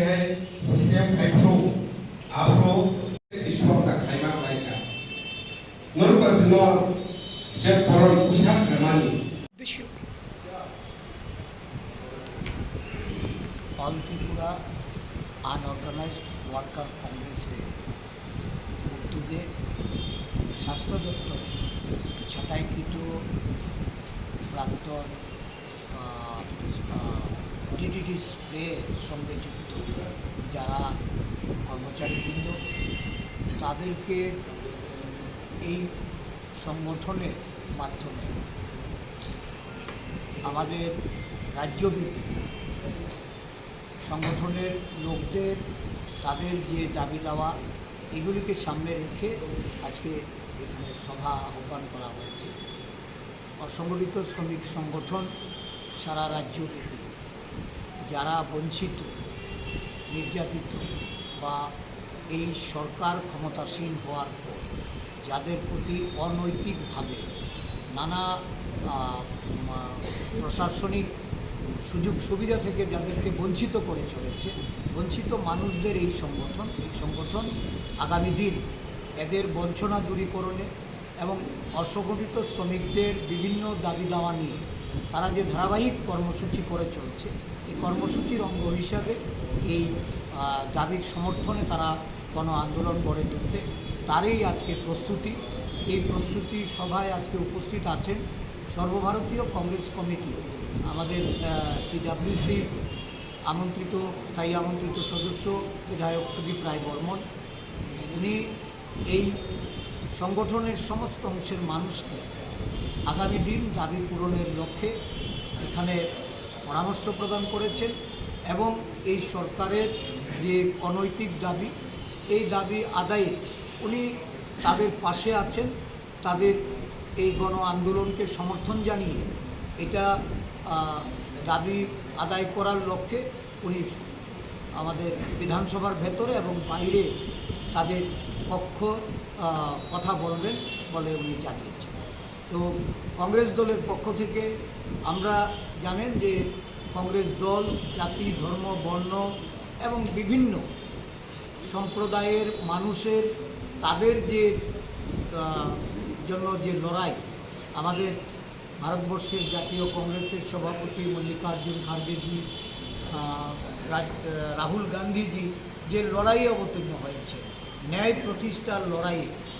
के है सीएम आईफ्रो आफ्रो इसरो ता खाइमा लाइका नरपा सिनो ওয়ার্কার কংগ্রেসের উদ্যোগে স্বাস্থ্য দপ্তর ছাঁটাইকৃত প্রাক্তন ডিডিটি স্প্রে সঙ্গে যুক্ত যারা কর্মচারীবৃন্দ, তাদেরকে এই সংগঠনের মাধ্যমে আমাদের রাজ্যব্যাপী সংগঠনের লোকদের তাদের যে দাবি দাওয়া, এগুলিকে সামনে রেখে আজকে এখানে সভা আহ্বান করা হয়েছে। অসংগঠিত শ্রমিক সংগঠন সারা রাজ্যব্যাপী যারা বঞ্চিত, নির্যাতিত বা এই সরকার ক্ষমতাসীন হওয়ার পর যাদের প্রতি অনৈতিকভাবে নানা প্রশাসনিক সুযোগ সুবিধা থেকে যাদেরকে বঞ্চিত করে চলেছে, বঞ্চিত মানুষদের এই সংগঠন এই সংগঠন আগামী দিন এদের বঞ্চনা দূরীকরণে এবং অসংগঠিত শ্রমিকদের বিভিন্ন দাবি দাওয়া নিয়ে তারা যে ধারাবাহিক কর্মসূচি করে চলছে, এই কর্মসূচির অঙ্গ হিসাবে এই দাবির সমর্থনে তারা গণ আন্দোলন গড়ে তুলবে তারই আজকে প্রস্তুতি। এই প্রস্তুতি সভায় আজকে উপস্থিত আছেন সর্বভারতীয় কংগ্রেস কমিটি, আমাদের সিডাব্লিউসি আমন্ত্রিত, স্থায়ী আমন্ত্রিত সদস্য বিধায়ক সুদীপ রায় বর্মন। উনি এই সংগঠনের সমস্ত অংশের মানুষকে আগামী দিন দাবি পূরণের লক্ষ্যে এখানে পরামর্শ প্রদান করেছেন এবং এই সরকারের যে অনৈতিক দাবি, এই দাবি আদায়ে উনি তাদের পাশে আছেন, তাদের এই গণ আন্দোলনকে সমর্থন জানিয়ে এটা দাবি আদায় করার লক্ষ্যে উনি আমাদের বিধানসভার ভেতরে এবং বাইরে তাদের পক্ষ কথা বলবেন বলে উনি জানিয়েছেন। তো কংগ্রেস দলের পক্ষ থেকে আমরা জানেন যে কংগ্রেস দল, জাতি, ধর্ম, বর্ণ এবং বিভিন্ন সম্প্রদায়ের মানুষের, তাদের যে জন্য যে লড়াই, আমাদের ভারতবর্ষের জাতীয় কংগ্রেসের সভাপতি মল্লিকার্জুন খার্গেজি রাহুল গান্ধীজি যে লড়াইয়ে অবতীর্ণ হয়েছে, ন্যায় প্রতিষ্ঠার লড়াইয়ে এই